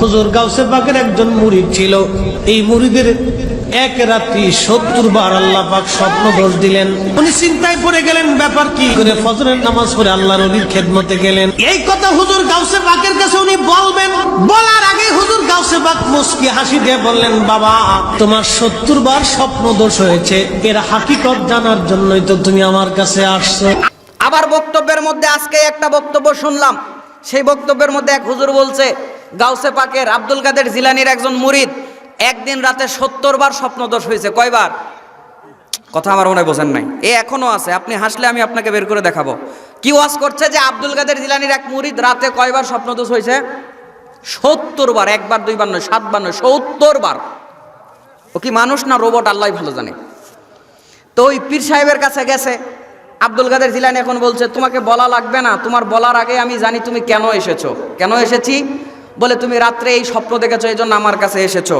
হুজুর গাউসে পাকের একজন মুরিদ ছিল। এই মুরিদের এক রাত্রি সত্তর বার আল্লাহ পাক স্বপ্ন দোষ দিলেন। উনি চিন্তায় পড়ে গেলেন, ব্যাপার কি? করে ফজরের নামাজ পড়ে আল্লাহ নবীর খেদমতে গেলেন। এই কথা হুজুর গাউসে পাকের কাছে উনি বলবেন। বলার আগে হুজুর গাউসে পাক মুস্কি হাসি দিয়ে বললেন, বাবা, তোমার সত্তর বার স্বপ্ন দোষ হয়েছে। এর হাকিকত জানার জন্যই তো তুমি আমার কাছে আসছো। আবার বক্তব্যের মধ্যে আজকে একটা বক্তব্য শুনলাম। সেই বক্তব্যের মধ্যে এক হুজুর বলছে গাউসে পাকের আব্দুল কাদের জিলানির একজন মুরিদ একদিন রাতে সত্তর বার স্বপ্নদোষ হয়েছে। কয়বার? কথা আমার মনে বোঝেন নাই। এ এখনও আছে। আপনি হাসলে আমি আপনাকে বের করে দেখাবো। কি ওয়াজ করছে যে আব্দুল কাদের জিলানির এক মুরিদ রাতে কয়বার স্বপ্নদোষ হয়েছে? সত্তর বার একবার, দুইবার নয়, সাতবার নয় সত্তর বার ও কি মানুষ না রোবট? আল্লাহ ভালো জানে। তো ওই পীর সাহেবের কাছে গেছে। আব্দুল কাদের জিলানি এখন বলছে, তোমাকে বলা লাগবে না। তোমার বলার আগে আমি জানি তুমি কেন এসেছ। কেন এসেছি? বলে, তুমি রাত্রে এই স্বপ্ন দেখেছ, এই জন্য আমার কাছে এসেছ।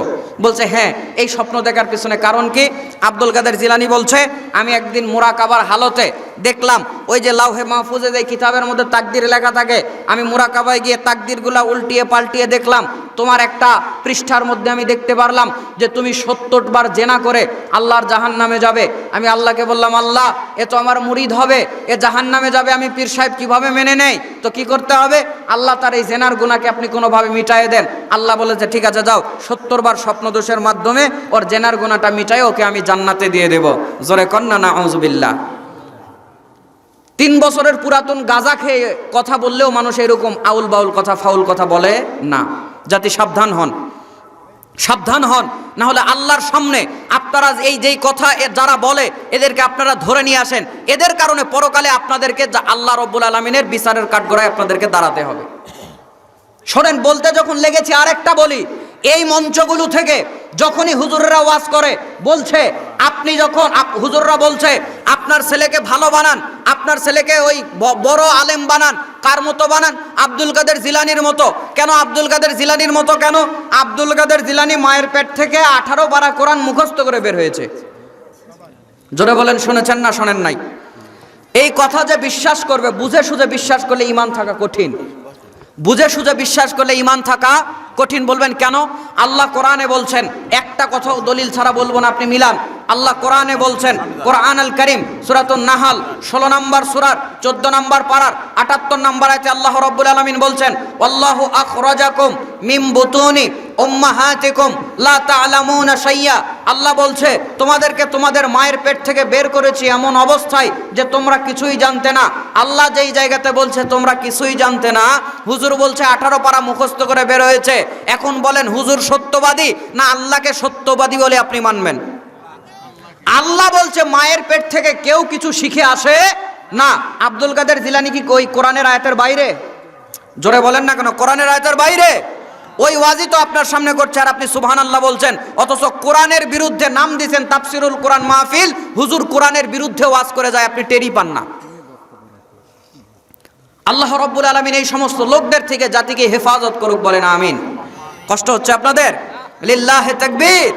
বলছে হ্যাঁ এই স্বপ্ন দেখার পিছনে কারণ কি? আব্দুল কাদের জিলানি বলছে, আমি একদিন মোরাকাবার হালতে দেখলাম, ওই যে লাউহে মাহফুজে যে কিতাবের মধ্যে তাকদির লেখা থাকে, আমি মোরাকাবায় গিয়ে তাকদিরগুলা উল্টিয়ে পাল্টিয়ে দেখলাম, তোমার একটা পৃষ্ঠার মধ্যে আমি দেখতে পারলাম যে তুমি সত্তর বার জেনা করে আল্লাহর জাহান নামে যাবে। আমি আল্লাহকে বললাম, আল্লাহ, এ তো আমার মুরিদ হবে, এ জাহান নামে যাবে, আমি পীর সাহেব কীভাবে মেনে নেই? তো কি করতে হবে? আল্লাহ তার এই জেনার গুণাকে আপনি কোনোভাবে মিটায়ে দেন। আল্লাহ বলেছে, ঠিক আছে, যাও। সত্তর বার স্বপ্নদোষের মাধ্যমে ওর জেনার গুণাটা মিটাই ওকে আমি জান্নাতে দিয়ে দেব। জোরে কন্যা না আউজবিল্লা তিন বছরের পুরাতন গাজা খেয়ে কথা বললেও মানুষ এরকম আউল বাউল কথা, ফাউল কথা বলে না। যাতে সাবধান হন। সাবধান হন। না হলে আল্লাহর সামনে আপনারা এই যেই কথা যারা বলে, এদেরকে আপনারা ধরে নিয়ে আসেন। এদের কারণে পরকালে আপনাদেরকে আল্লাহ রব্বুল আলমিনের বিচারের কাঠগড়ায় আপনাদেরকে দাঁড়াতে হবে। শোনেন, বলতে যখন লেগেছি, আরেকটা বলি, এই মঞ্চগুলো থেকে যখনই হুজুররা ওয়াজ করে, বলছে, আপনি যখন হুজুররা বলছে, আপনার ছেলেকে ভালো বানান, আপনার ছেলেকে ওই বড় আলেম বানান, কার মতো বানান? আব্দুল কাদের জিলানির মতো। কেন আব্দুল কাদের জিলানির মতো? কেন? আব্দুল কাদের জিলানি মায়ের পেট থেকে আঠারো পারা কোরআন মুখস্থ করে বের হয়েছে। জোরে বলেন, শুনেছেন না, শোনেন নাই? এই কথা যে বিশ্বাস করবে, বুঝে সুঝে বিশ্বাস করলে ইমান থাকা কঠিন। বুঝে সুঝে বিশ্বাস করলে ইমান থাকা কঠিন। বলবেন কেন? আল্লাহ কোরআনে বলছেন, একটা কথা দলিল ছাড়া বলব না আপনি, মিলান। আল্লাহ কোরআনে বলছেন কোরআন আল করিম, সুরাতুন নাহাল, ষোলো নম্বর সুরার, চোদ্দ নম্বর পাড়ার আটাত্তর নম্বর আছে আল্লাহ রব্বুল আলমিন বলছেন আল্লাহ আখরাজাকুম মিম বুতুনি লা শাইয়া। আল্লাহ বলছে, তোমাদেরকে তোমাদের মায়ের পেট থেকে বের করেছি এমন অবস্থায় যে তোমরা কিছুই জানতে না। আল্লাহ যেই জায়গাতে বলছে, তোমরা কিছুই জানতে না। হুজুর বলছে, আঠারো পারা মুখস্থ করে বের হয়েছে। এখন বলেন, হুজুর সত্যবাদী না আল্লাহকে সত্যবাদী বলে আপনি মানবেন? আল্লাহ বলছে, মায়ের পেট থেকে কেউ কিছু শিখে আসে না। আব্দুল কাদের জিলানি কি কই? কোরআনের আয়াতের বাইরে? জোরে বলেন না কেন, কোরআনের আয়াতের বাইরে? ওই ওয়াজি তো আপনার সামনে করছে আর আপনি সুবহান আল্লাহ বলছেন। অথচ কোরআনের বিরুদ্ধে নাম দিয়েছেন তাফসিরুল কোরআন মাহফিল, হুজুর কোরআনের বিরুদ্ধে ওয়াজ করে যায়, আপনি টেরি পান না। আল্লাহ রব্বুল আলমিন এই সমস্ত লোকদের থেকে জাতিকে হেফাজত করুক বলেন, আমিন। কষ্ট হচ্ছে আপনাদের? লিল্লাহ তাকবীর।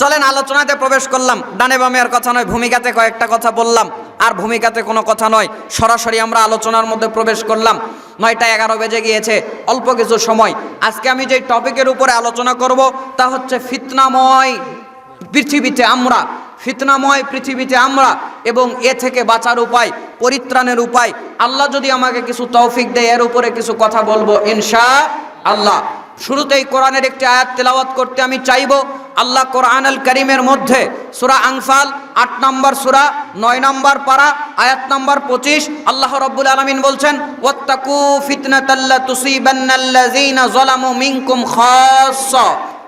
চলেন আলোচনাতে প্রবেশ করলাম। ডানে বামে আর কথা নয়, ভূমিকাতে কয়েকটা কথা বললাম। আর ভূমিকাতে কোনো কথা নয়, সরাসরি আমরা আলোচনার মধ্যে প্রবেশ করলাম। নয়টা এগারো বেজে গিয়েছে, অল্প কিছু সময়। আজকে আমি যে টপিকের উপরে আলোচনা করব, তা হচ্ছে ফিতনাময় পৃথিবীতে আমরা, ফিতনাময় পৃথিবীতে আমরা এবং এ থেকে বাঁচার উপায়, পরিত্রাণের উপায়। আল্লাহ যদি আমাকে কিছু তৌফিক দেয়, এর উপরে কিছু কথা বলব, ইনশা আল্লাহ। শুরুতেই কোরআনের একটি আয়াত তেলাওয়াত করতে আমি চাইব আল্লাহ কোরআন আল করিমের মধ্যে সুরা আংফাল আট নম্বর সুরা, নয় নম্বর পারা, আয়াত নম্বর পঁচিশ, আল্লাহ রব্বুল আলমিন বলছেন, ওয়াত্তাকু ফিতনাতাল্লা তুসিবান্নাল্লাযীনা যালামু মিনকুম খাসসা।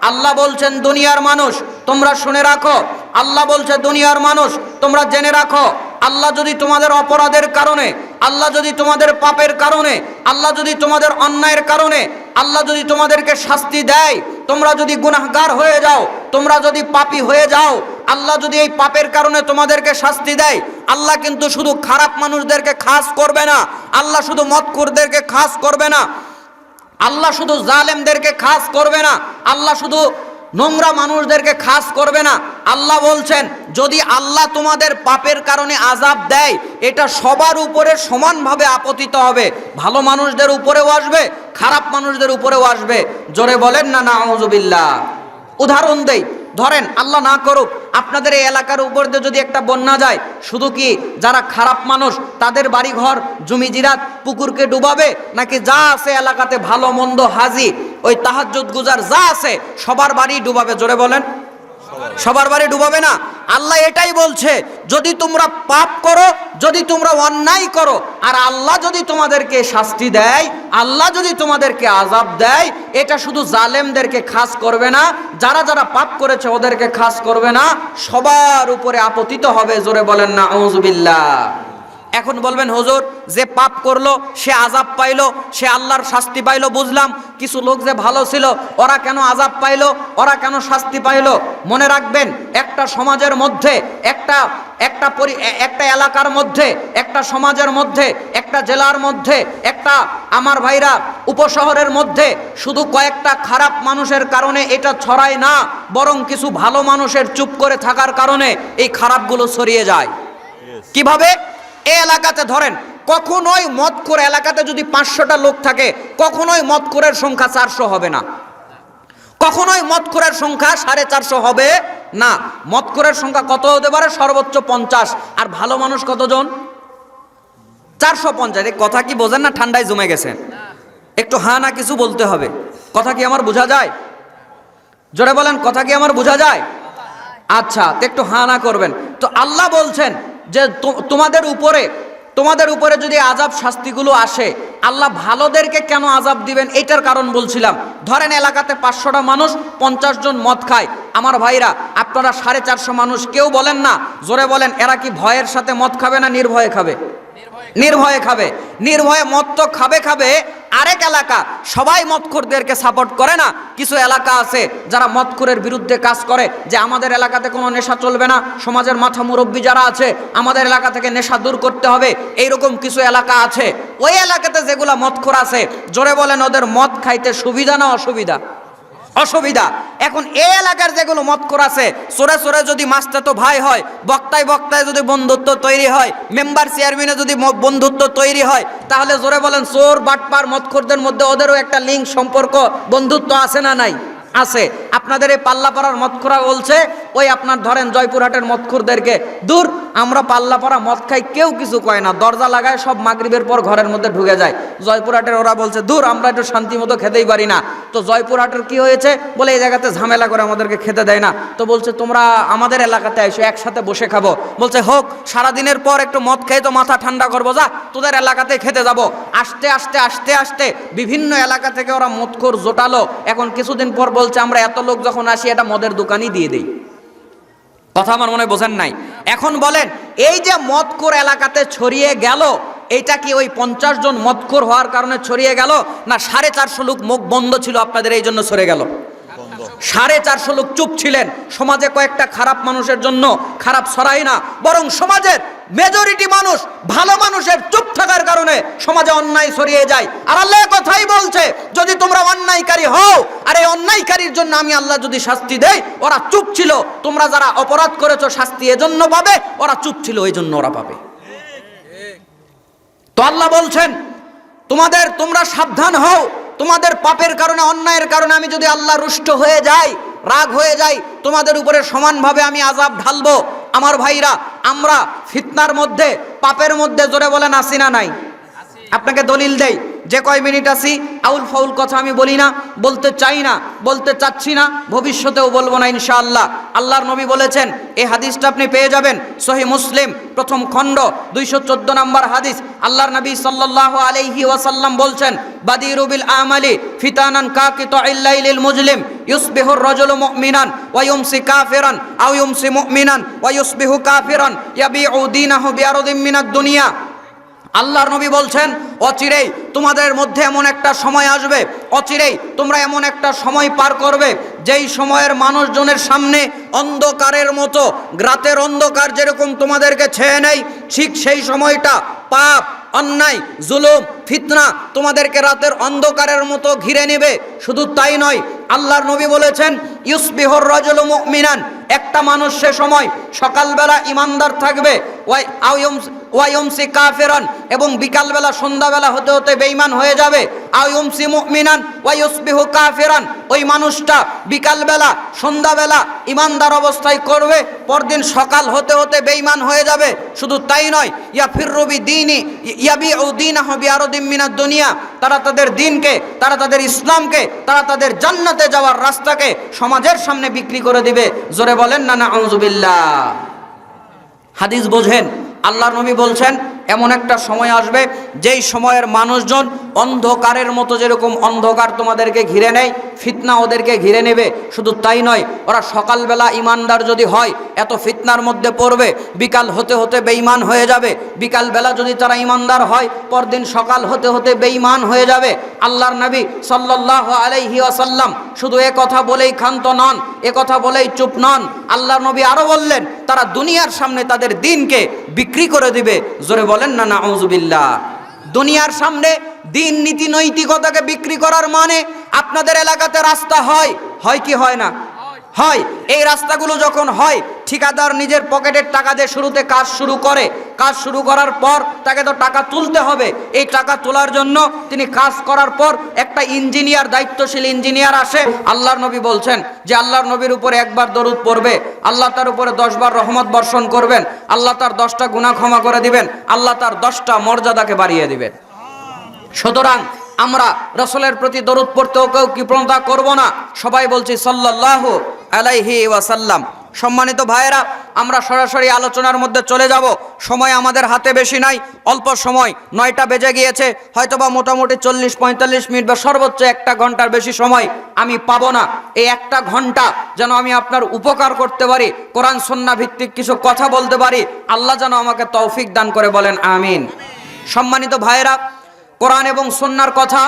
আল্লাহ বলছেন, দুনিয়ার মানুষ, তোমরা শুনে রাখো। আল্লাহ বলছে, দুনিয়ার মানুষ, তোমরা জেনে রাখো। আল্লাহ যদি তোমাদের অপরাধের কারণে, আল্লাহ যদি তোমাদের পাপের কারণে, আল্লাহ যদি তোমাদের অন্যায়ের কারণে আল্লাহ যদি তোমাদেরকে শাস্তি দেয়, তোমরা যদি গুনাহগার হয়ে যাও, তোমরা যদি পাপী হয়ে যাও, আল্লাহ যদি এই পাপের কারণে তোমাদেরকে শাস্তি দেয়, আল্লাহ কিন্তু শুধু খারাপ মানুষদেরকে খাস করবে না, আল্লাহ শুধু মতকুরদেরকে খাস করবে না, আল্লাহ শুধু জালেমদেরকে খাস করবে না, আল্লাহ শুধু নোংরা মানুষদেরকে খাস করবে না। আল্লাহ বলছেন, যদি আল্লাহ তোমাদের পাপের কারণে আজাব দেয়, এটা সবার উপরে সমানভাবে আপতিত হবে। ভালো মানুষদের উপরেও আসবে খারাপ মানুষদের উপরেও আসবে। জোরে বলেন না না আউজুবিল্লাহ উদাহরণ দেই, ধরেন আল্লাহ না করুক, আপনাদের এই এলাকার উপর দিয়ে যদি একটা বন্যা যায়, শুধু কি যারা খারাপ মানুষ, তাদের বাড়িঘর, জমি জিরাত, পুকুরকে ডুবাবে, নাকি যা আছে এলাকাতে ভালো মন্দ হাজি, ওই তাহাজ্জুদ গুজার যা আছে, সবার বাড়ি ডুবাবে, জোরে বলেন। সবার বাড়ি ডুবাবে না আল্লাহ এটাই বলছে, যদি তোমরা পাপ করো, যদি তোমরা অন্যায় করো, আর আল্লাহ যদি তোমাদেরকে শাস্তি দেয়, আল্লাহ যদি তোমাদেরকে আজাব দেয়, এটা শুধু জালেমদেরকে খাস করবে না, যারা যারা পাপ করেছে ওদেরকে খাস করবে না, সবার উপরে আপতিত হবে, জোরে বলেন না আউজুবিল্লাহ এখন বলবেন হুজুর যে পাপ করল সে আজাব পাইলো সে আল্লাহর শাস্তি পাইলো বুঝলাম। কিছু লোক যে ভালো ছিল ওরা কেন আজাব পাইলো ওরা কেন শাস্তি পাইলো? মনে রাখবেন একটা সমাজের মধ্যে একটা একটা পরি একটা এলাকার মধ্যে একটা সমাজের মধ্যে একটা জেলার মধ্যে একটা আমার ভাইরা উপশহরের মধ্যে শুধু কয়েকটা খারাপ মানুষের কারণে এটা ছড়ায় না বরং কিছু ভালো মানুষের চুপ করে থাকার কারণে এই খারাপগুলো ছড়িয়ে যায়। কীভাবে? এই এলাকাতে ধরেন, কখনোই মদখোর এলাকাতে যদি পাঁচশোটা লোক থাকে, কখনোই মদখোরের সংখ্যা চারশো হবে না। কখনোই মদখোরের সংখ্যা সাড়ে চারশো হবে না। মদখোরের সংখ্যা কত হতে পারে? সর্বোচ্চ পঞ্চাশ। আর ভালো মানুষ কতজন? চারশো পঞ্চাশ। কথা কি বোঝেন না? ঠান্ডায় জমে গেছেন একটু হা না কিছু বলতে হবে। কথা কি আমার বোঝা যায়? জোরে বলেন, কথা কি আমার বোঝা যায়? আচ্ছা একটু হা না করবেন। তো আল্লাহ বলছেন যে তোমাদের উপরে তোমাদের উপরে যদি আজাব শাস্তিগুলো আসে, আল্লাহ ভালোদেরকে কেন আজাব দিবেন? এটার কারণ বলছিলাম। ধরেন এলাকাতে পাঁচশোটা মানুষ পঞ্চাশ জন মদ খায়। আমার ভাইরা, আপনারা সাড়ে চারশো মানুষ, কেউ বলেন না, জোরে বলেন, এরা কি ভয়ের সাথে মদ খাবে না নির্ভয়ে খাবে? নির্ভয়ে খাবে। নির্ভয়ে মদ তো খাবে খাবে আরেক এলাকা। সবাই মদখোরদেরকে সাপোর্ট করে না। কিছু এলাকা আছে যারা মদখোরের বিরুদ্ধে কাজ করে যে আমাদের এলাকাতে কোনো নেশা চলবে না। সমাজের মাথা মুরব্বী যারা আছে, আমাদের এলাকা থেকে নেশা দূর করতে হবে। এইরকম কিছু এলাকা আছে। ওই এলাকাতে যেগুলা মদখোর আছে, জোরে বলেন ওদের মদ খাইতে সুবিধা না অসুবিধা? অসুবিধা। এখন এই এলাকার যেগুলো মতকর আছে, সোরে সোরে যদি মাস্টার তো ভাই হয়, বক্তায় বক্তায় যদি বন্ধুত্ব তৈরি হয়, মেম্বার চেয়ারম্যানে যদি বন্ধুত্ব তৈরি হয়, তাহলে জোরে বলেন চোর, বাটপার মতখরদের মধ্যে ওদেরও একটা লিঙ্ক সম্পর্ক, বন্ধুত্ব আছে না নাই? আছে। আপনাদের এই পাল্লাপাড়ার মতখোরা বলছে, ওই আপনার ধরেন জয়পুরহাটের মতখোরদেরকে দূর, আমরা পাল্লাপাড়া মদ খাই, কেউ কিছু কয় না। দরজা লাগায় সব মাগরিবের পর ঘরের মধ্যে ঢুকে যায়। জয়পুরহাটের ওরা বলছে, দূর, আমরা একটু শান্তি মতো খেতেই পারি না। তো জয়পুরহাটের কি হয়েছে? বলে, এই জায়গাতে ঝামেলা করে আমাদেরকে খেতে দেয় না। তো বলছে, তোমরা আমাদের এলাকাতে এসো একসাথে বসে খাব। বলছে, হোক, সারাদিনের পর একটু মদ খেয়ে তো মাথা ঠান্ডা করব, যা, তোদের এলাকাতে খেতে যাব। আস্তে আস্তে আস্তে আস্তে, বিভিন্ন এলাকা থেকে ওরা মদখোর জোটালো। এখন কিছুদিন পর বলছে, আমরা এত লোক যখন আসি, এটা মদের দোকানই দিয়ে দেই। কথা আমার মনে বোঝেন নাই। এখন বলেন, এই যে মদকোর এলাকাতে ছড়িয়ে গেল, এটা কি ওই পঞ্চাশ জন মদকোর হওয়ার কারণে ছড়িয়ে গেল? না সাড়ে চারশো লোক মুখ বন্ধ ছিল, আপনাদের এই জন্য সরে গেল? সাড়ে চারশো লোক চুপ ছিলেন। সমাজে কয়েকটা খারাপ মানুষের জন্য খারাপ ছড়াই না, বরং সমাজের মেজরিটি মানুষ ভালো মানুষের চুপ থাকার কারণে সমাজে অন্যায় ছড়িয়ে যায়। আর আল্লাহ কথাই বলছে, যদি তোমরা অন্যায়কারী হও, আর এই অন্যায়কারীর জন্য আমি আল্লাহ যদি শাস্তি দেই, ওরা চুপ ছিল। তোমরা যারা অপরাধ করেছ, শাস্তি এজন্য পাবে, ওরা চুপ ছিল এই জন্য ওরা পাবে। তো আল্লাহ বলছেন, তোমাদের, তোমরা সাবধান হও তোমাদের পাপের কারণে, অন্যায়ের কারণে আমি যদি আল্লাহ রুষ্ট হয়ে যাই, রাগ হয়ে যাই, তোমাদের উপরে সমানভাবে আমি আজাব ঢালবো। আমার ভাইরা, আমরা ফিতনার মধ্যে, পাপের মধ্যে জোরে বলেন নাসিনা নাই? আপনাকে দলিল দেই। যে কয় মিনিট আসি আউল ফাউল কথা আমি বলি না, বলতে চাই না, বলতে চাচ্ছি না, ভবিষ্যতেও বলব না ইনশাআল্লাহ। আল্লাহর নবী বলেছেন এই হাদিসটা আপনি পেয়ে যাবেন, সহি মুসলিম, প্রথম খণ্ড, দুইশো চোদ্দ নম্বর হাদিস। আল্লাহর নবী সাল্লাল্লাহু আলাইহি ওয়াসাল্লাম বলছেন, বাদিরু বিল আমালি ফিতানান কাকিত ইল্লাইলিল মুজলিম, ইউসবিহু রাজুলু মুমিনান, ওয়া ইউমসি কাফিরান, আও ইউমসি মুমিনান, ওয়া ইউসবিহু কাফিরান, ইয়াবিউ দীনাহু বিআরদিম মিনাদ দুনিয়া। আল্লাহর নবী বলছেন, অচিরেই তোমাদের মধ্যে এমন একটা সময় আসবে, অচিরেই তোমরা এমন একটা সময় পার করবে, যেই সময়ের মানুষজনের সামনে অন্ধকারের মতো রাতের অন্ধকার যেরকম তোমাদেরকে ছেয়ে নেই, ঠিক সেই সময়টা পাপ, অন্যায়, জুলুম, ফিতনা তোমাদেরকে রাতের অন্ধকারের মতো ঘিরে নেবে। শুধু তাই নয় আল্লাহর নবী বলেছেন, ইউসবিহর রজল মুমিনান। একটা মানুষ সে সময় সকালবেলা ইমানদার থাকবে, ওয়াই আও ইউমস- ওয়া ইউমসি এবং বিকালবেলা সন্ধ্যাবেলা হতে হতে বেঈমান হয়ে যাবে। আও ইউমসি মুমিনান ওয়া ইউসবিহু কাফিরান। ওই মানুষটা বিকালবেলা, সন্ধ্যাবেলা ইমানদার অবস্থায় করবে, পরদিন সকাল হতে হতে বেঈমান হয়ে যাবে। শুধু তাই নয় ইয়া ফিররুবি দিনই ইয়াবি ও দিন হবি আরও দিন মিনার দুনিয়া। তারা তাদের দিনকে, তারা তাদের ইসলামকে, তারা তাদের জান্নাতে যাওয়ার রাস্তাকে সমাজের সামনে বিক্রি করে দিবে। জোরে বলেন, না না আউজুবিল্লা হাদিস বোঝেন, আল্লাহর নবী বলছেন, এমন একটা সময় আসবে, যেই সময়ের মানুষজন অন্ধকারের মতো যেরকম অন্ধকার তোমাদেরকে ঘিরে নেয় ফিতনা ওদেরকে ঘিরে নেবে। শুধু তাই নয়, ওরা সকালবেলা ইমানদার যদি হয়, এত ফিতনার মধ্যে পড়বে, বিকাল হতে হতে বেঈমান হয়ে যাবে। বিকালবেলা যদি তারা ইমানদার হয়, পরদিন সকাল হতে হতে বেঈমান হয়ে যাবে। আল্লাহর নবী সাল্লাহ আলাইহি আসাল্লাম শুধু এ কথা বলেই ক্ষান্ত নন, এ কথা বলেই চুপ নন। আল্লাহর নবী আরও বললেন, তারা দুনিয়ার সামনে তাদের দিনকে বিক্রি করে দিবে। জোরে বলেন না না দুনিয়ার সামনে দিন নীতি নৈতিকতাকে বিক্রি করার মানে আপনাদের এলাকাতে রাস্তা হয় হয় কি হয় না? হয়। এই রাস্তাগুলো যখন হয়, ঠিকাদার নিজের পকেটের টাকা দিয়ে শুরুতে কাজ শুরু করে। কাজ শুরু করার পর তাকে তো টাকা তুলতে হবে। এই টাকা তোলার জন্য তিনি কাজ করার পর একটা ইঞ্জিনিয়ার, দায়িত্বশীল ইঞ্জিনিয়ার আসে। আল্লাহর নবী বলছেন যে আল্লাহর নবীর উপরে একবার দরুদ পড়বে। আল্লাহ তার উপরে দশবার রহমত বর্ষণ করবেন। আল্লাহ তার দশটা গুনাহ ক্ষমা করে দিবেন। আল্লাহ তার দশটা মর্যাদাকে বাড়িয়ে দিবেন। সুতরাং আমরা রসলের প্রতি দরুদ পড়তেও কেউ কৃপণতা করব না? সবাই বলছি সাল্লাহ আলাইহি ওয়াসাল্লাম। সম্মানিত ভাইয়েরা, আমরা সরাসরি আলোচনার মধ্যে চলে যাব। সময় আমাদের হাতে বেশি নাই, অল্প সময়, নয়টা বেজে গিয়েছে, হয়তোবা মোটামুটি চল্লিশ পঁয়তাল্লিশ মিনিট বা সর্বোচ্চ একটা ঘণ্টার বেশি সময় আমি পাবো না। এই একটা ঘণ্টা যেন আমি আপনার উপকার করতে পারি, কোরআন সন্না ভিত্তিক কিছু কথা বলতে পারি, আল্লাহ যেন আমাকে তৌফিক দান করে বলেন, আমিন। সম্মানিত ভাইয়েরা কোরআন এবং সন্ন্যার কথা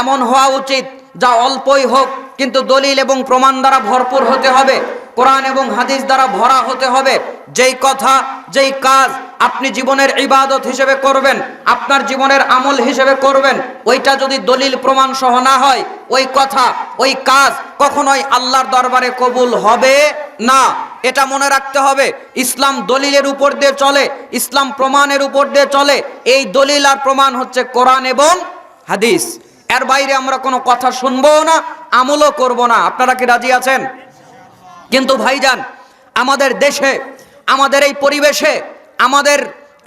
এমন হওয়া উচিত যা অল্পই হোক, কিন্তু দলিল এবং প্রমাণ দ্বারা ভরপুর হতে হবে। কোরআন এবং হাদিস দ্বারা ভরা হতে হবে। যেই কথা, যেই কাজ আপনি জীবনের ইবাদত হিসেবে করবেন, আপনার জীবনের আমল হিসেবে করবেন, ওইটা যদি দলিল প্রমাণ সহ না হয়, ওই কথা, ওই কাজ কখনোই আল্লাহর দরবারে কবুল হবে না। এটা মনে রাখতে হবে, ইসলাম দলিলের উপর দিয়ে চলে, ইসলাম প্রমাণের উপর দিয়ে চলে। এই দলিল আর প্রমাণ হচ্ছে কোরআন এবং হাদিস। এর বাইরে আমরা কোনো কথা শুনব না, আমলও করব না। আপনারা কি রাজি আছেন? কিন্তু ভাইজান, আমাদের দেশে, আমাদের এই পরিবেশে, আমাদের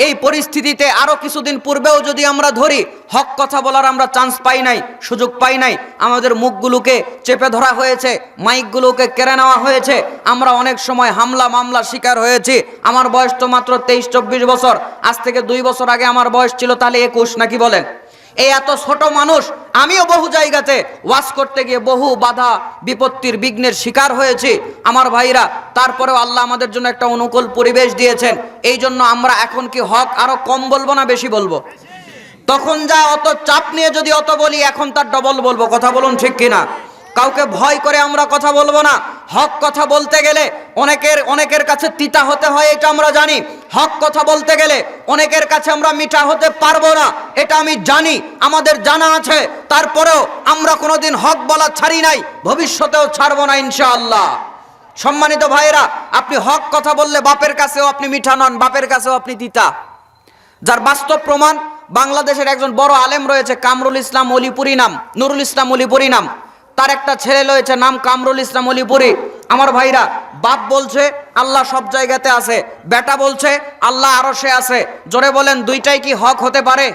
এই পরিস্থিতিতে আরও কিছুদিন পূর্বেও যদি আমরা ধরি, হক কথা বলার আমরা চান্স পাই নাই, সুযোগ পাই নাই। আমাদের মুখগুলোকে চেপে ধরা হয়েছে, মাইকগুলোকে কেড়ে নেওয়া হয়েছে। আমরা অনেক সময় হামলা মামলা শিকার হয়েছি। আমার বয়স তো মাত্র তেইশ চব্বিশ বছর। আজ থেকে দুই বছর আগে আমার বয়স ছিল তাহলে একুশ, নাকি বলেন? এই এত ছোট মানুষ, আমিও বহু জায়গাতে ওয়াজ করতে গিয়ে বহু বাধা বিপত্তির বিঘ্নের শিকার হয়েছি। আমার ভাইরা, তারপরেও আল্লাহ আমাদের জন্য একটা অনুকূল পরিবেশ দিয়েছেন। এই জন্য আমরা এখন কি হক আরও কম বলব না বেশি বলব? তখন যা অত চাপ নিয়ে যদি অত বলি, এখন তার ডবল বলব। কথা বলুন ঠিক কিনা? কাউকে ভয় করে আমরা কথা বলব না। হক কথা বলতে গেলে অনেকের অনেকের কাছে তিতা হতে হয়, এটা আমরা জানি। হক কথা বলতে গেলে অনেকের কাছে আমরা মিঠা হতে পারব না, এটা আমি জানি, আমাদের জানা আছে। তারপরেও আমরা কোনোদিন হক বলা ছাড়ি নাই, ভবিষ্যতেও ছাড়বো না ইনশাআল্লাহ। সম্মানিত ভাইয়েরা, আপনি হক কথা বললে বাপের কাছেও আপনি মিঠা নন, বাপের কাছেও আপনি তিতা। যার বাস্তব প্রমাণ, বাংলাদেশের একজন বড় আলেম রয়েছে, কামরুল ইসলাম অলিপুরি নাম, নুরুল ইসলাম অলিপুরি নাম। তার একটা ছেলে রয়েছে, নাম কামরুল ইসলাম অলিপুরি। আমার ভাইরা, বাপ বলছে, আল্লাহ সব জায়গাতে আছে। বেটা বলছে, আল্লাহ আরও সে আছে। জোরে বলেন, দুইটাই কি হক হতে পারে?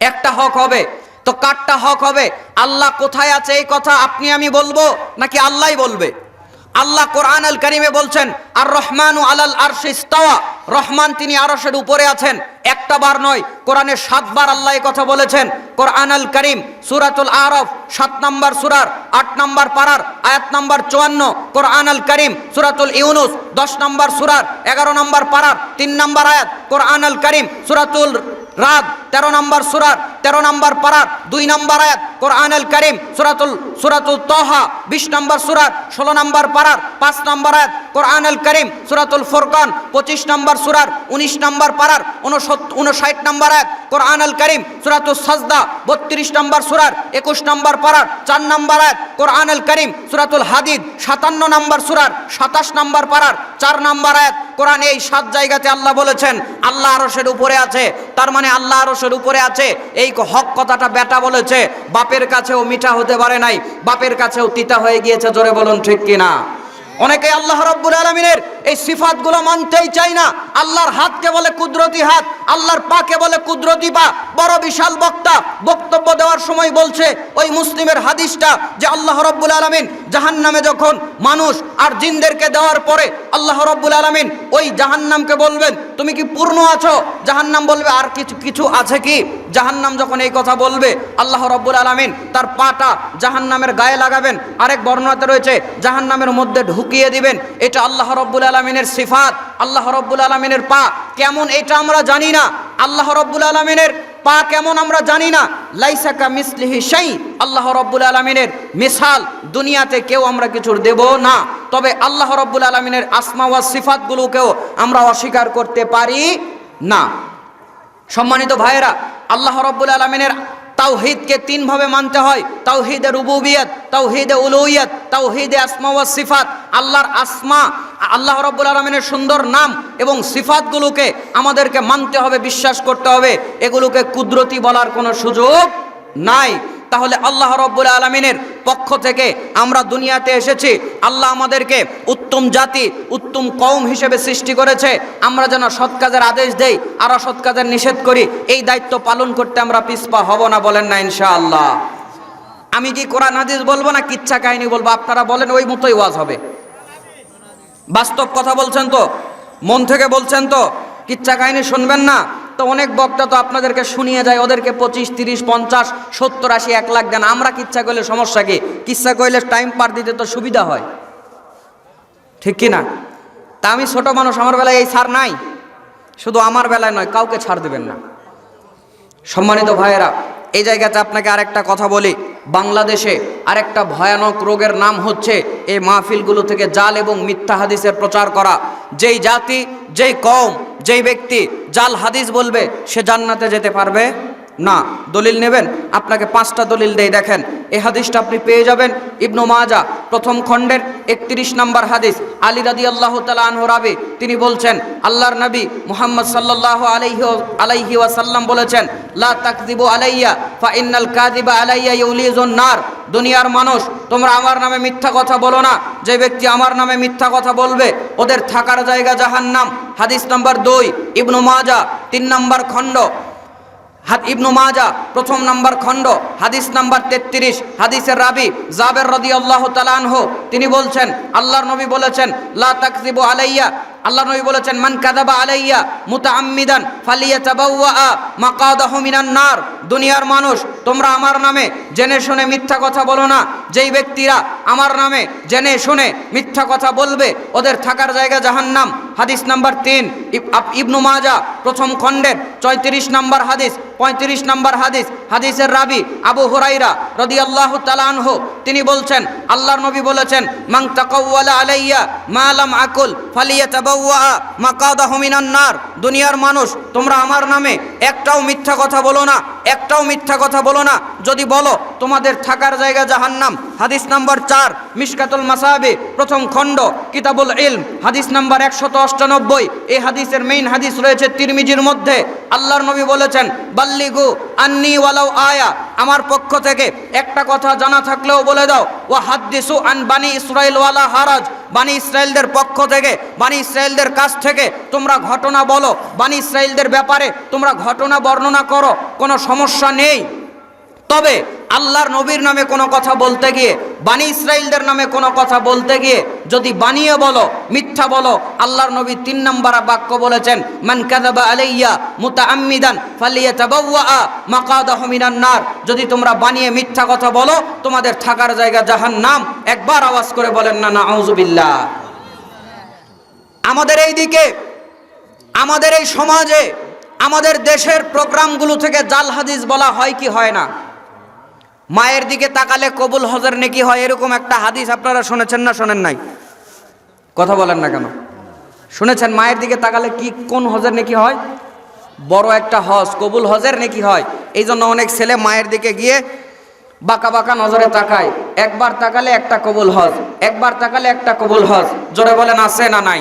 একটা হক হবে। তো কারটা হক হবে? আল্লাহ কোথায় আছে এই কথা আপনি আমি বলব নাকি আল্লাহ বলবে? আল্লাহ কোরআন আল করিমে বলছেন, আর রহমান আলাল আরশে ইস্তাওয়া। রহমান তিনি আরশের উপরে আছেন। একটা বার নয়, কোরআনে সাতবার আল্লাহ কথা বলেছেন। কোরআন আল করিম, সুরাতুল আরফ, সাত নম্বর সুরার, আট নম্বর পারার, আয়াত নম্বর চুয়ান্ন। কোরআন আল করিম, সুরাতুল ইউনুস, দশ নম্বর সুরার, এগারো নম্বর পারার, তিন নম্বর আয়াত। কোরআন আল করিম, সুরাতুল রাত তেরো নম্বর সুরার তেরো নম্বর পারাক দুই নম্বর আয়াত কোরআন করিম, সুরাতুল সুরাতুল তহা, বিশ নম্বর সুরাত ষোলো নম্বর পারার, পাঁচ নম্বর আয়াত কোরআন আল করিম, সুরাতুল ফোরকান, পঁচিশ নম্বর সুরার, উনিশ নম্বর পারার, উনষাট নম্বর এক কোরআন আল করিম সুরাতুল সাজদা, বত্রিশ নম্বর সুরার, একুশ নম্বর পারার, চার নম্বর এক কোরআন আল করিম, সুরাতুল হাদিদ, সাতান্ন নম্বর সুরার, সাতাশ নম্বর পারার, চার নম্বর এক কোরআন এই সাত জায়গাতে আল্লাহ বলেছেন, আল্লাহ আরসের উপরে আছে, তার মানে আল্লাহ আরসের উপরে আছে। এই হক কথাটা বেটা বলেছে, বাপের কাছেও মিঠা হতে পারে নাই, বাপের কাছেও তিতা হয়ে গিয়েছে, জোরে বলুন ঠিক কিনা? অনেকে আল্লাহ রব্বুল আলমিনের এই সিফাতগুলো মানতেই চাই না। আল্লাহর হাতকে বলে কুদরতি হাত। আল্লাহর পাকে বলে কুদরতি পা বড় বিশাল বক্তা। বক্তব্য দেওয়ার সময় বলছে ওই মুসলিমের হাদিসটা যে আল্লাহ রব্বুল আলমিন জাহান নামে যখন মানুষ আর জিনদেরকে দেওয়ার পরে আল্লাহ রব্বুল আলমিন ওই জাহান্নামকে বলবেন, তুমি কি পূর্ণ আছো? জাহান্নাম বলবে, আর কিছু কিছু আছে কি? জাহান্নাম যখন এই কথা বলবে, আল্লাহ রব্বুল আলমিন তার পাটা জাহান্নামের গায়ে লাগাবেন। আরেক বর্ণনাতে রয়েছে, জাহান্নামের মধ্যে ঢুকিয়ে দিবেন। এটা আল্লাহ রব্বুল আলমিনের সিফাত। আল্লাহ রব্বুল আলমিনের পা। কেমন এটা আমরা জানি না। আল্লাহ রব্বুল আলমিনের, পা কেমন আমরা জানি না। লাইসাকা মিসলিহি সেই আল্লাহ রব্বুল আলমিনের মিসাল, দুনিয়াতে কেউ আমরা কিছুর দেব না। তবে আল্লাহ রব্বুল আলমিনের আসমা ওয়া সিফাতগুলোকেও আমরা অস্বীকার করতে পারি না। সম্মানিত ভাইয়েরা, আল্লাহ রব্বুল আলমিনের তাওহিদকে তিনভাবে মানতে হয়। তাওহিদে রুবুবিয়ত, তাওহিদে উলুইয়ত তাওহিদে আসমা ওয়া সিফাত। আল্লাহর আসমা, আল্লাহ রব্বুল আলমিনের সুন্দর নাম এবং সিফাতগুলোকে আমাদেরকে মানতে হবে, বিশ্বাস করতে হবে। এগুলোকে কুদরতি বলার কোনো সুযোগ নাই। তাহলে আল্লাহ রব্বুল আলমিনের পক্ষ থেকে আমরা দুনিয়াতে এসেছি। আল্লাহ আমাদেরকে উত্তম জাতি, উত্তম কৌম হিসেবে সৃষ্টি করেছে। আমরা যেন সৎ কাজের আদেশ দেই, আর অসৎ কাজের নিষেধ করি। এই দায়িত্ব পালন করতে আমরা পিছপা হব না বলেন না ইনশাআল্লাহ। আমি কি কোরআন, হাদিস বলব না কিচ্ছা কাহিনী বলব? আপনারা বলেন, ওই মতোই ওয়াজ হবে। বাস্তব কথা বলছেন তো? মন থেকে বলছেন তো? কিচ্ছা কাহিনী শুনবেন না? তো অনেক বক্তা তো আপনাদেরকে শুনিয়ে যায়, ওদেরকে পঁচিশ, তিরিশ, পঞ্চাশ, সত্তর, আশি, এক লাখ দেন। আমরা কিচ্ছা করলে সমস্যা কি? কিচ্ছা করলে টাইম পার দিতে তো সুবিধা হয়। ঠিক কি না? তা আমি ছোট মানুষ, আমার বেলায় এই ছাড় নাই। শুধু আমার বেলায় নয়, কাউকে ছাড় দেবেন না। সম্মানিত ভাইয়েরা, এই জায়গাতে আপনাকে আরেকটা কথা বলি। বাংলাদেশে আরেকটা ভয়ানক রোগের নাম হচ্ছে এই মাহফিলগুলো থেকে জাল এবং মিথ্যা হাদিসের প্রচার করা। যেই জাতি, যেই কম যেই ব্যক্তি জাল হাদিস বলবে সে জান্নাতে যেতে পারবে। না, দলিল নেবেন? আপনাকে পাঁচটা দলিল দেই, দেখেন। এ হাদিসটা আপনি পেয়ে যাবেন। ইবনু মাজা, প্রথম খণ্ডের একত্রিশ নম্বর হাদিস। আলী রাদি আল্লাহ তালা আনহু রাবি, তিনি বলছেন, আল্লাহর নবী মুহাম্মদ সাল্লাল্লাহু আলাইহি আলাইহি ওয়াসাল্লাম বলেছেন, লা তাকদিবু আলাইয়া, ফা ইন্নাল কাযিবা আলাইয়া ইউলিজুন নার। দুনিয়ার মানুষ, তোমরা আমার নামে মিথ্যা কথা বলো না। যে ব্যক্তি আমার নামে মিথ্যা কথা বলবে, ওদের থাকার জায়গা জাহান্নাম। হাদিস নম্বর দুই, ইবনু মাজা, তিন নম্বর খণ্ড। হাত ইবনু মাজা, প্রথম নাম্বার খণ্ড, হাদিস নাম্বার তেত্রিশ, হাদিসের রাবি জাবের রদি আল্লাহ তালানহ তিনি বলছেন, আল্লাহর নবী বলেছেন, লা তাকজিবু আলাইয়া। আল্লাহ নবী বলেছেন, মান কাদাবা আলাইয়া মুতা আম্মিদান ফালিয়া চাবাউয়া মাকাদাহ মিনান নার। দুনিয়ার মানুষ, তোমরা আমার নামে জেনে শুনে মিথ্যা কথা বলো না। যেই ব্যক্তিরা আমার নামে জেনে শুনে মিথ্যা কথা বলবে, ওদের থাকার জায়গা জাহান্নাম। হাদিস নাম্বার তিন ইবনু মাজা প্রথম খণ্ডের চৈত্রিশ নাম্বার হাদিস, পঁয়ত্রিশ নাম্বার হাদিস, হাদিসের রাবি আবু হুরাইরা রদি আল্লাহ তালানহ তিনি বলছেন, আল্লাহর নবী বলেছেন মাং তাকাওয়ালা আলাইয়া মালাম আকুল ফালিয়া তাবাওয়া মাকাদাহু মিনান নার। দুনিয়ার মানুষ, তোমরা আমার নামে একটাও মিথ্যা কথা বলো না। একটাও মিথ্যা কথা বলো না। যদি বলো, তোমাদের থাকার জায়গা জাহান্নাম। হাদিস নাম্বার চার মিসকাতুল মাসাবে, প্রথম খণ্ড, কিতাবুল ইলম। হাদিস নাম্বার একশত অষ্টানব্বই, এই হাদিসের মেইন হাদিস রয়েছে তিরমিজির মধ্যে। আল্লাহর নবী বলেছেন, বাল্লিগু আন্নি ওয়ালাউ আয়া। আমার পক্ষ থেকে একটা কথা জানা থাকলেও বলে দাও। ও হাদ্দিসু আন বানি ইসরায়েল ওয়ালা হারাজ। বানি ইসরায়েলদের পক্ষ থেকে, বানি ইসরায়েলদের কাছ থেকে তোমরা ঘটনা বলো। বানি ইসরায়েলদের ব্যাপারে তোমরা ঘটনা বর্ণনা করো। কোনো সমস্যা নেই। তবে আল্লাহর নবীর নামে কোনো কথা বলতে গিয়ে, বানি ইসরায়েলদের নামে কোনো কথা বলতে গিয়ে, যদি বানিয়ে বলো, মিথ্যা বলো, আল্লাহর নবী তিন নম্বর বাক্য বলেছেন, মান কাযাবা আলাইয়া মুতাআম্মিদান ফালিয়াতাবাওয়া মাকাদাহু মিনান নার। যদি তোমরা বানিয়ে মিথ্যা কথা বলো, তোমাদের থাকার জায়গা জাহান্নাম। একবার আওয়াজ করে বলেন, না না নাউযুবিল্লাহ আমাদের এই দিকে, আমাদের এই সমাজে, আমাদের দেশের প্রোগ্রামগুলো থেকে জাল হাদিস বলা হয় কি হয় না? মায়ের দিকে তাকালে কবুল হজের নেকি হয় এরকম একটা হাদিস আপনারা শুনেছেন না শোনেন নাই? কথা বলেন না কেন? শুনেছেন মায়ের দিকে তাকালে কি কোন হজের নেকি হয়? বড় একটা হজ, কবুল হজের নেকি হয়। এই জন্য অনেক ছেলে মায়ের দিকে গিয়ে বাঁকা বাঁকা নজরে তাকায়। একবার তাকালে একটা কবুল হজ, একবার তাকালে একটা কবুল হজ। জোরে বলেন, আছে না নাই?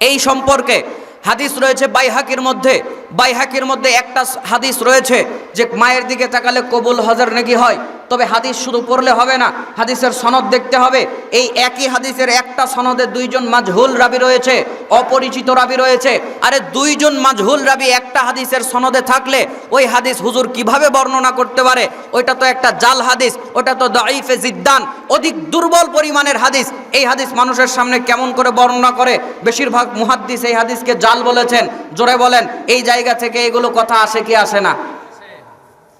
এই সম্পর্কে হাদিস রয়েছে বাইহাকির মধ্যে। বাইহাকির মধ্যে একটা হাদিস রয়েছে যে মায়ের দিকে তাকালে কবুল হজর নাকি হয়? তবে হাদিস শুধু পড়লে হবে না, হাদিসের সনদ দেখতে হবে। এই একই হাদিসের একটা সনদে দুইজন মাজহুল রাবি রয়েছে, অপরিচিত রাবি রয়েছে। আরে দুইজন মাজহুল রাবি একটা হাদিসের সনদে থাকলে ওই হাদিস হুজুর কীভাবে বর্ণনা করতে পারে? ওইটা তো একটা জাল হাদিস, ওটা তো দাইফে জিদ্দান। অধিক দুর্বল পরিমাণের হাদিস, এই হাদিস মানুষের সামনে কেমন করে বর্ণনা করে? বেশিরভাগ মুহাদ্দিস এই হাদিসকে জাল বলেছেন, জোরে বলেন, এই জায়গা থেকে এগুলো কথা আসে কি আসে না?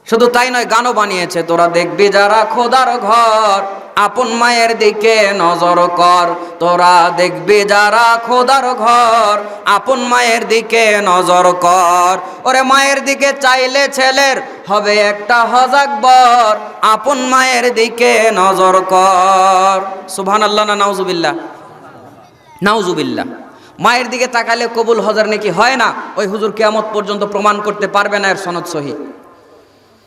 শুধু তাই নয়, গানও বানিয়েছে। তোরা দেখবি যারা খোদার ঘর, আপন মায়ের দিকে নজর কর। তোরা দেখবি যারা খোদার ঘর, আপন মায়ের দিকে নজর কর। ওরে মায়ের দিকে চাইলে ছেলের হবে একটা হজাক বর, আপন মায়ের দিকে নজর কর। সুবহান আল্লাহ না নাউজুবিল্লাহ? নাউজুবিল্লাহ। মায়ের দিকে তাকালে কবুল হজার নাকি হয় না? ওই হুজুর কেয়ামত পর্যন্ত প্রমাণ করতে পারবে না, এর সনদ সহি।